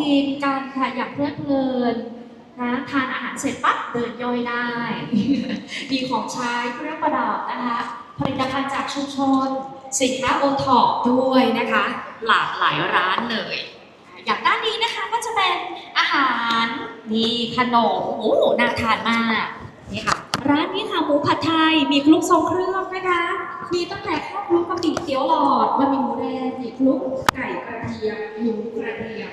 กินกันค่ะอย่างเพลิดเพลินนะทานอาหารเสร็จปั๊บเดินย่อยได้ มีของใช้เครื่องประดับนะคะผลิตภัณฑ์จากชุมชน สินค้าโอท็อปด้วยนะคะ หลากหลายร้านเลย อย่างด้านนี้นะคะก็จะเป็นอาหารนี่ขนมโอ้น่าทานมากนี่ค่ะร้านนี้ค่ะหมูผัดไทยมีคลุกทรงเครื่องนะคะ มีตั้งแต่ข้าวคลุกกะปิเกี๊ยวหลอดบะหมี่หมูแดงมีคลุกไก่กระเทียมหมูกระเทียม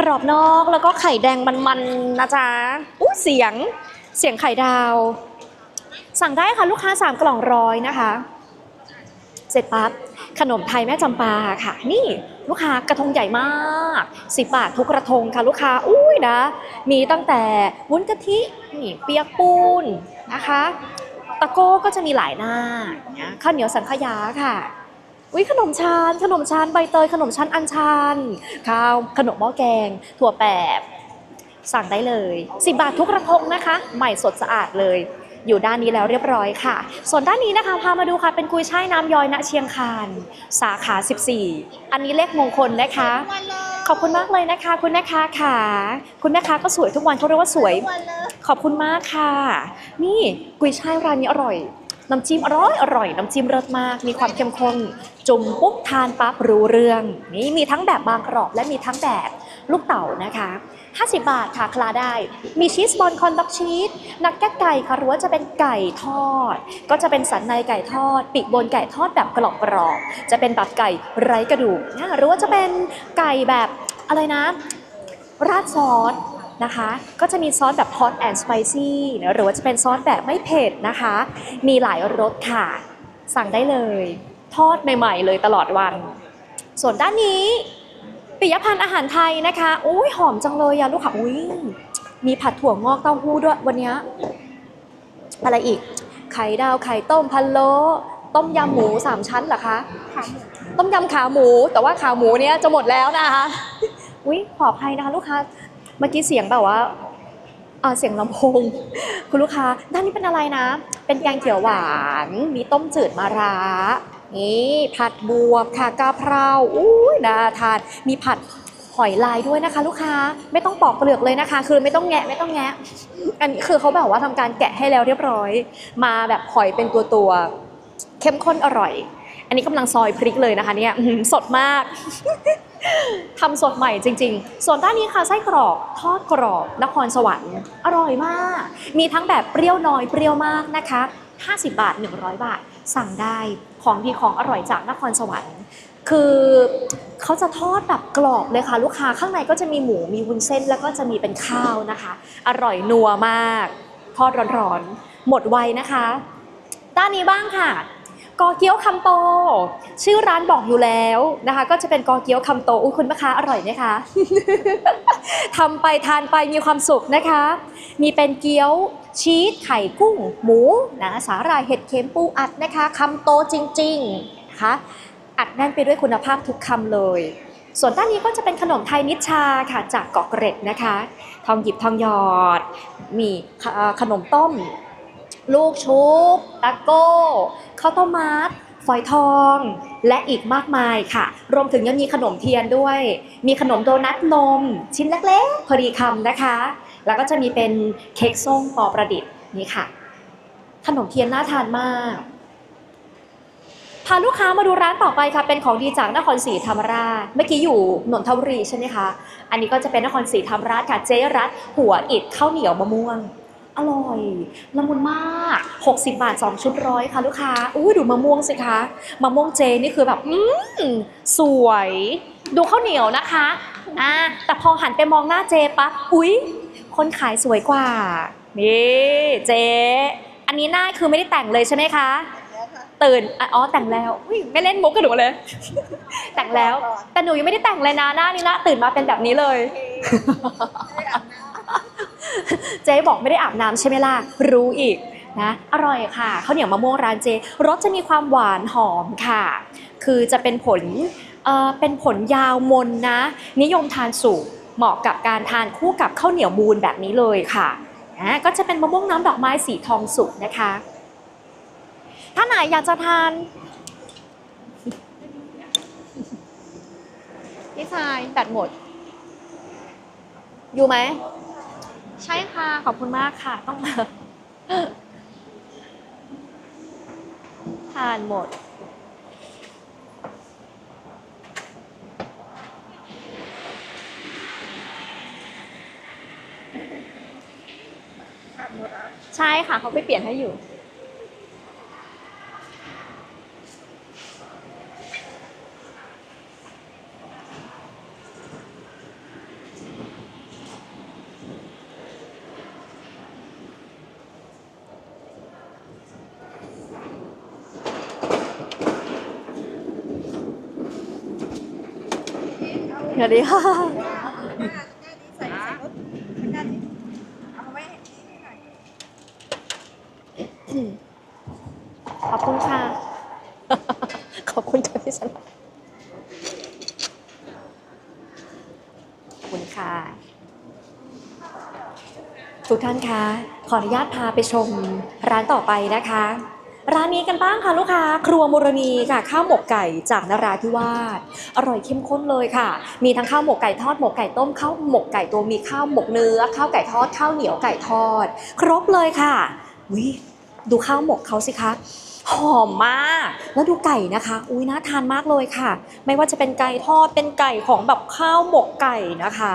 กรอบนอกแล้วก็ไข่แดงมันๆนะจ๊ะอู้เสียงเสียงไข่ดาว สั่งได้ค่ะลูกค้าสามกล่องร้อยนะคะ เสร็จปั๊บขนมไทยแม่จำปาค่ะ นี่ลูกค้ากระทงใหญ่มากสิบบาททุกกระทงค่ะลูกค้าอุ้ยนะ มีตั้งแต่วุ้นกะทินี่เปียกปูนนะคะ ตะโก้ก็จะมีหลายหน้าข้าวเหนียวสังขยาค่ะ อุ้ยขนมชานขนมชานใบเตยขนมชั้นอัญชันข้าวขนมหม้อแกง ถั่วแปบสั่งได้เลย 10 บาททุกกระทงนะคะ ใหม่สดสะอาดเลย อยู่ด้านนี้แล้วเรียบร้อยค่ะ ส่วนด้านนี้นะคะพามาดูค่ะเป็นกุยช่ายน้ำย้อยณเชียงคานสาขา 14 อันนี้เลขมงคลนะคะ ขอบคุณมากเลยนะคะ คุณแม่ค้าค่ะ คุณแม่ค้าก็สวยทุกวันเขาเรียกว่าสวย ขอบคุณมากค่ะ นี่กุยช่ายร้านนี้อร่อย น้ำจิ้มอร่อยอร่อยน้ำจิ้มเลิศมาก มีความเข้มข้นจุ่มปุ๊บทานปั๊บรู้เรื่อง นี่มีทั้งแบบบางกรอบและมีทั้งแบบลูกเต๋านะคะ 50 บาทค่ะคลาได้ มีชีสบอลคอนด็อกชีสนักแก้ไก่ค่ะหรือว่าจะเป็นไก่ทอด ก็จะเป็นสันในไก่ทอด ปีกบนไก่ทอดแบบกรอบกรอบจะเป็นแบบไก่ไร้กระดูกนะหรือว่าจะเป็นไก่แบบอะไรนะ ราดซอส นะคะ ก็จะมีซอสแบบ hot and spicy นะหรือว่าจะเป็นซอสแบบไม่เผ็ดนะคะ มีหลายรสค่ะ สั่งได้เลย ทอดใหม่ๆเลยตลอดวัน ส่วนด้านนี้ปิยพันธ์อาหารไทยนะคะอุ้ยหอมจังเลยอะลูกค่ะอุ้ยมีผัดถั่วงอกเต้าหู้ด้วยวันเนี้ยอะไรอีก ไข่ดาวไข่ต้มพะโล้ต้มยำหมูสามชั้นเหรอคะต้มยำขาหมู แต่ว่าขาหมูเนี้ยจะหมดแล้วนะคะอุ้ยขออภัยนะคะลูกค้า เมื่อกี้เสียงแบบว่าเสียงลำโพงคุณลูกค้า ด้านนี้เป็นอะไรนะ เป็นแกงเขียวหวาน มีต้มจืดมะระนี่ผัดบวบค่ะกะเพราอุ้ยน่าทาน มีผัดหอยลายด้วยนะคะ ลูกค้าไม่ต้องปอกเปลือกเลยนะคะ คือไม่ต้องแงะไม่ต้องแงะ อันนี้คือเขาแบบว่าทำการแกะให้แล้วเรียบร้อย มาแบบหอยเป็นตัวตัวๆเข้มข้นอร่อย อันนี้กำลังซอยพริกเลยนะคะเนี่ยสดมาก ทำสดใหม่จริง ๆ ส่วนด้านนี้ค่ะไส้กรอกทอดกรอบนครสวรรค์อร่อยมาก มีทั้งแบบเปรี้ยวน้อยเปรี้ยวมากนะคะ 50 บาท 100 บาท สั่งได้ของดีของอร่อยจากนครสวรรค์ คือเขาจะทอดแบบกรอบเลยค่ะ ลูกค้าข้างในก็จะมีหมูมีวุ้นเส้นแล้วก็จะมีเป็นข้าวนะคะ อร่อยนัวมาก ทอดร้อนๆหมดไวนะคะ ด้านนี้บ้างค่ะ กอเกี๊ยวคำโต ชื่อร้านบอกอยู่แล้วนะคะ ก็จะเป็นกอเกี๊ยวคำโตอุ้ยคุณแม่ค้าอร่อยไหมคะทำไปทานไปมีความสุขนะคะ มีเป็นเกี๊ยวชีสไข่กุ้ง หมูนะสาหร่ายเห็ดเค็มปูอัดนะคะคำโตจริงๆนะคะอัดแน่นไปด้วยคุณภาพทุกคำเลย ส่วนด้านนี้ก็จะเป็นขนมไทยนิชชาค่ะจากเกาะเกร็ดนะคะ ทองหยิบทองหยอด มีขนมต้ม ลูกชุบตะโก้ข้าวต้มมัดฝอยทอง และอีกมากมายค่ะ รวมถึงยังมีขนมเทียนด้วย มีขนมโดนัทนม ชิ้นเล็กๆ พอดีคำนะคะ แล้วก็จะมีเป็นเค้กส้มปอประดิษฐ์นี่ค่ะ ขนมเทียนน่าทานมากพาลูกค้ามาดูร้านต่อไปค่ะ เป็นของดีจากนครศรีธรรมราช เมื่อกี้อยู่นนทบุรีใช่ไหมคะ อันนี้ก็จะเป็นนครศรีธรรมราชค่ะ เจ๊รัฐหัวอิดข้าวเหนียวมะม่วง อร่อยละมุนมาก 60 บาท 2 ชุดร้อยค่ะลูกค้าอู้ดูมะม่วงสิคะมะม่วงเจนี่คือแบบอืมสวย ดูข้าวเหนียวนะคะอ่าแต่พอหันไปมองหน้าเจปั๊บอุ๊ยคนขายสวยกว่า นี่เจ อันนี้หน้าคือไม่ได้แต่งเลยใช่ไหมคะตื่นอะอ๋อแต่งแล้วอุ๊ยไม่เล่นมุกกับหนูเลย แต่งแล้ว แต่หนูยังไม่ได้แต่งเลยนะหน้านี้นะตื่นมาเป็นแบบนี้เลยไม่ได้อาบน้ เจ๊บอกไม่ได้อาบน้ำใช่ไหมล่ะ รู้อีกนะอร่อยค่ะข้าวเหนียวมะม่วงร้านเจรสจะมีความหวานหอมค่ะ คือจะเป็นผลเอ่อเป็นผลยาวมนนะ นิยมทานสุกเหมาะกับการทานคู่กับข้าวเหนียวมูนแบบนี้เลยค่ะนะก็จะเป็นมะม่วงน้ำดอกไม้สีทองสุกนะคะ ถ้าไหนอยากจะทานพี่ชายแบตหมด อยู่ไหมใช่ค่ะ ขอบคุณมากค่ะ ต้องมาทานหมด ใช่ค่ะ เขาไปเปลี่ยนให้อยู่ สวัสดีค่ะใส่ใส่รถมันด้านนี้เอาไว้ให้หน่อยขอบคุณค่ะ ขอบคุณค่ะพี่สนขอบคุณค่ะ ทุกท่านคะ ขออนุญาตพาไปชมร้านต่อไปนะคะ ร้านนี้กันบ้างค่ะลูกค้า ครัวมรณีค่ะข้าวหมกไก่จากนราธิวาสอร่อยเข้มข้นเลยค่ะ มีทั้งข้าวหมกไก่ทอดหมกไก่ต้มข้าวหมกไก่ตัวมีข้าวหมกเนื้อข้าวไก่ทอดข้าวเหนียวไก่ทอด ครบเลยค่ะวิดูข้าวหมกเขาสิคะหอมมาก แล้วดูไก่นะคะ อุ้ยน่าทานมากเลยค่ะ ไม่ว่าจะเป็นไก่ทอดเป็นไก่ของแบบข้าวหมกไก่นะคะ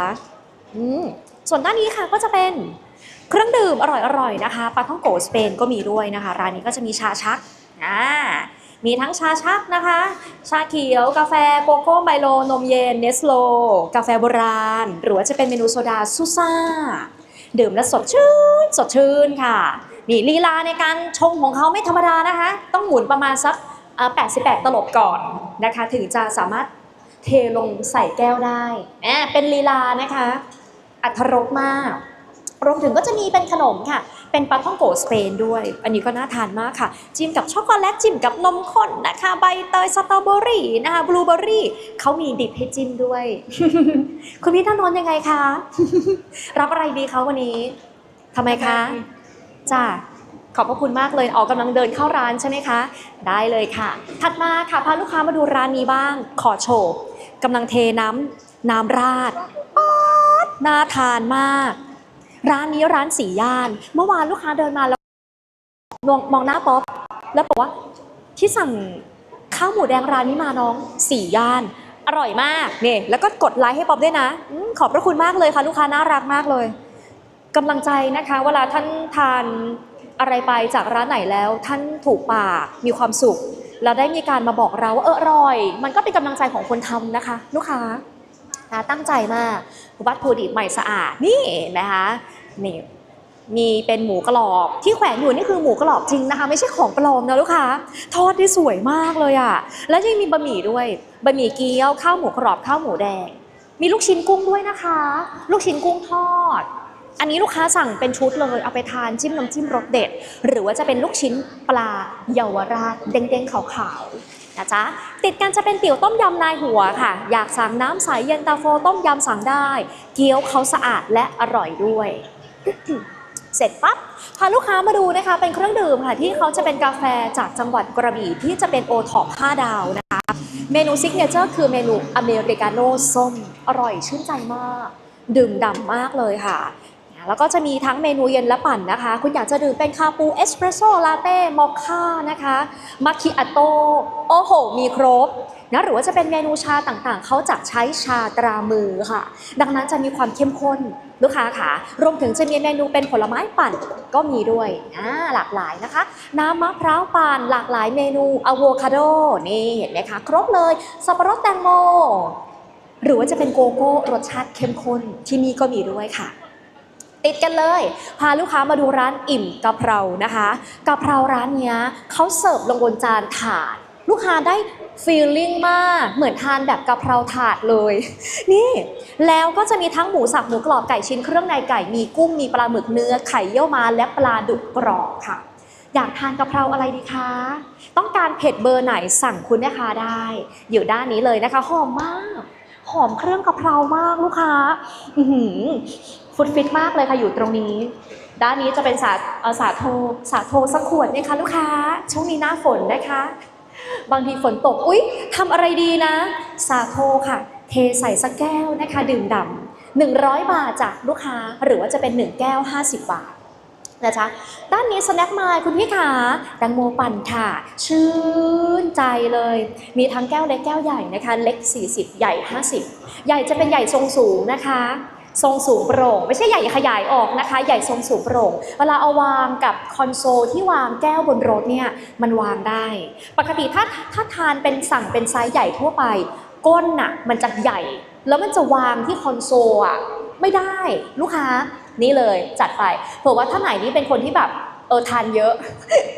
อืมส่วนด้านนี้ค่ะก็จะเป็น เครื่องดื่มอร่อยๆนะคะปาท่องโกสเปนก็มีด้วยนะคะ ร้านนี้ก็จะมีชาชักอ่ามีทั้งชาชักนะคะ ชาเขียว กาแฟโกโก้ไมโล นมเย็น เนสโล กาแฟโบราณ หรือว่าจะเป็นเมนูโซดาซูซ่า ดื่มแล้วสดชื่น สดชื่นค่ะ นี่ลีลาในการชงของเขาไม่ธรรมดานะคะ ต้องหมุนประมาณสัก 88 ตลบก่อนนะคะ ถึงจะสามารถเทลงใส่แก้วได้ เป็นลีลานะคะ อัธรสมาก รวมถึงก็จะมีเป็นขนมค่ะ เป็นปลาท่องโกสเปนด้วย อันนี้ก็น่าทานมากค่ะ จิ้มกับช็อกโกแลตจิ้มกับนมข้นนะคะ ใบเตยสตรอเบอรี่นะคะบลูเบอรี่เขามีดิบให้จิ้มด้วย คุณพี่ท่านนนท์ยังไงคะ รับอะไรดีคะวันนี้ทำไมคะจ้าขอบพระคุณมากเลยออกกำลังเดินเข้าร้านใช่ไหมคะ ได้เลยค่ะ ถัดมาค่ะพาลูกค้ามาดูร้านนี้บ้าง ขอโชว์กำลังเทน้ำน้ำราดป๊าดน่าทานมาก ร้านนี้ร้านสีย่าน เมื่อวานลูกค้าเดินมาแล้วมองมองหน้าป๊อปแล้วบอกว่าที่สั่งข้าวหมูแดงร้านนี้มาน้องสีย่าน อร่อยมากเนี่ยแล้วก็กดไลค์ให้ป๊อปด้วยนะอขอบพระคุณมากเลยค่ะ ลูกค้าน่ารักมากเลยกำลังใจนะคะ เวลาท่านทานอะไรไปจากร้านไหนแล้ว ท่านถูกปากมีความสุข แล้วได้มีการมาบอกเราว่าเอออร่อย มันก็เป็นกำลังใจของคนทำนะคะ ลูกค้า นะตั้งใจมากวัตถุดิบใหม่สะอาดนี่นะคะนี่มีเป็นหมูกรอบที่แขวนอยู่นี่คือหมูกรอบจริงนะคะ ไม่ใช่ของปลอมนะลูกค้าทอดได้สวยมากเลยอะ่ะ แล้วยังมีบะหมี่ด้วยบะหมี่เกี๊ยวข้าวหมูกรอบข้าวหมูแดง มีลูกชิ้นกุ้งด้วยนะคะ ลูกชิ้นกุ้งทอด อันนี้ลูกค้าสั่งเป็นชุดเลยเอาไปทานจิ้มน้ำจิ้มรสเด็ด หรือว่าจะเป็นลูกชิ้นปลาเยาวราชเด้งๆขาวๆ นะจ๊ะติดกันจะเป็นเตี๋ยวต้มยำนายหัวค่ะ อยากสั่งน้ำใสเย็นตาโฟต้มยำสั่งได้ เกี๊ยวเขาสะอาดและอร่อยด้วยเสร็จปั๊บพาลูกค้ามาดูนะคะ เป็นเครื่องดื่มค่ะที่เขาจะเป็นกาแฟจากจังหวัดกระบี่ที่จะเป็นโอท็อป5ดาวนะคะ เมนูซิกเนเจอร์คือเมนูอเมริกาโน่ส้ม อร่อยชื่นใจมาก ดื่มด่ำมากเลยค่ะ แล้วก็จะมีทั้งเมนูเย็นและปั่นนะคะ คุณอยากจะดื่มเป็นคาปูเอสเปรสโซ่ลาเต้มอคค่านะคะมัคคิอาโตโอ้โห มีครบนะหรือว่าจะเป็นเมนูชาต่างๆ เขาจะใช้ชาตรามือค่ะ ดังนั้นจะมีความเข้มข้นลูกค้าค่ะ รวมถึงจะมีเมนูเป็นผลไม้ปั่นก็มีด้วยอ่าหลากหลายนะคะ น้ำมะพร้าวปั่นหลากหลายเมนูอะโวคาโดนี่เห็นไหมคะครบเลยสับปะรดแตงโมหรือว่าจะเป็นโกโก้รสชาติเข้มข้นที่นี่ก็มีด้วยค่ะ ติดกันเลย พาลูกค้ามาดูร้านอิ่มกะเพรานะคะกะเพราร้านเนี้ยเขาเสิร์ฟลงบนจานถาด ลูกค้าได้ฟีลลิ่งมาก เหมือนทานแบบกะเพราถาดเลย นี่ แล้วก็จะมีทั้งหมูสับหมูกรอบไก่ชิ้นเครื่องในไก่มีกุ้งมีปลาหมึกเนื้อไข่เยี่ยวม้าและปลาดุกกรอบค่ะ อยากทานกะเพราอะไรดีคะ ต้องการเผ็ดเบอร์ไหนสั่งคุณแม่ค้าได้ อยู่ด้านนี้เลยนะคะหอมมาก หอมเครื่องกะเพรามากลูกค้าอืฟุตฟิตมากเลยค่ะอยู่ตรงนี้ ด้านนี้จะเป็นสาสาโทสาโทสักขวดไหมคะลูกค้า ช่วงนี้หน้าฝนนะคะ บางทีฝนตก อุ๊ยทำอะไรดีนะ สาโทค่ะ เทใส่สักแก้วนะคะ ดื่มด่ำ100 บาทจากลูกค้าหรือว่าจะเป็น 1 แก้ว 50 บาท นะจ๊ะด้านนี้สแน็คไมล์คุณพี่ขาแตงโมปั่นค่ะ ชื่นใจเลย มีทั้งแก้วเล็กแก้วใหญ่นะคะ เล็ก 40 ใหญ่ 50 ใหญ่จะเป็นใหญ่ทรงสูงนะคะ ทรงสูงโปร่ง ไม่ใช่ใหญ่ขยายออกนะคะ ใหญ่ทรงสูงโปร่ง เวลาเอาวางกับคอนโซลที่วางแก้วบนรถเนี่ยมันวางได้ ปกติถ้าถ้าทานเป็นสั่งเป็นไซส์ใหญ่ทั่วไป ก้นน่ะมันจะใหญ่ แล้วมันจะวางที่คอนโซลอะไม่ได้ลูกค้า นี่เลยจัดไปเผื่อว่าถ้าไหนนี่เป็นคนที่แบบเออทานเยอะ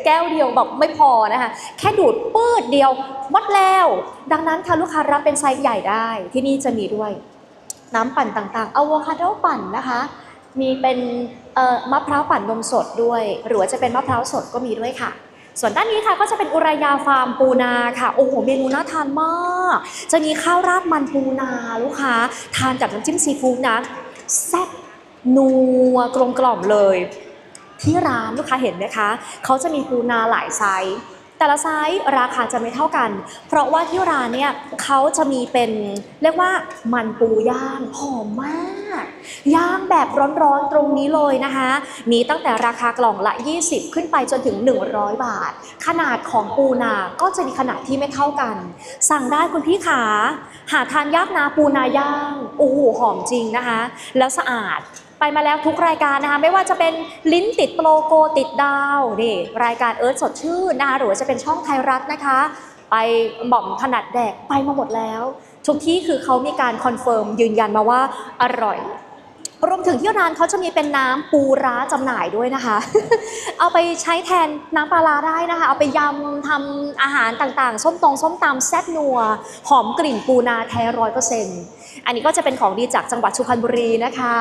แก้วเดียวแบบไม่พอนะคะ แค่ดูดปื้ดเดียววัดแล้ว ดังนั้นค่ะลูกค้ารับเป็นไซส์ใหญ่ได้ที่นี่จะมีด้วย น้ำปั่นต่างๆอะโวคาโดปั่นนะคะ มีเป็นมะพร้าวปั่นนมสดด้วย หรือว่าจะเป็นมะพร้าวสดก็มีด้วยค่ะส่วนด้านนี้ค่ะก็จะเป็นอุรายาฟาร์มปูนาค่ะโอ้โหเมนูน่าทานมากจะมีข้าวราดมันปูนาลูกค้า ทานกับน้ำจิ้มซีฟู้ดนะแซ่บ นัวกลมกล่อมเลย ที่ร้านลูกค้าเห็นไหมคะเขาจะมีปูนาหลายไซส์แต่ละไซส์ราคาจะไม่เท่ากัน เพราะว่าที่ร้านเนี่ยเขาจะมีเป็นเรียกว่ามันปูย่างหอมมากย่างแบบร้อนๆตรงนี้เลยนะคะ มีตั้งแต่ราคากล่องละ 20 ขึ้นไปจนถึง 100 บาท ขนาดของปูนาก็จะมีขนาดที่ไม่เท่ากัน สั่งได้คุณพี่ขา หาทานยากนะปูนาย่างโอ้โหหอมจริงนะคะ แล้วสะอาด ไปมาแล้วทุกรายการนะคะไม่ว่าจะเป็นลิ้นติดโลโกติดดาวนี่รายการเอิร์ธสดชื่นนะคะหรือว่าจะเป็นช่องไทยรัฐนะคะ ไปหม่อมถนัดแดกไปมาหมดแล้ว ทุกที่คือเขามีการคอนเฟิร์มยืนยันมาว่าอร่อยรวมถึงที่ร้านเขาจะมีเป็นน้ำปูร้าจำหน่ายด้วยนะคะ เอาไปใช้แทนน้ำปลาร้าได้นะคะ เอาไปยำทำอาหารต่างๆ ส้มตรงส้มตำแซ่บนัว หอมกลิ่นปูนาแท้ร้อยเปอร์เซ็นต์อันนี้ก็จะเป็นของดีจากจังหวัดสุพรรณบุรีนะคะ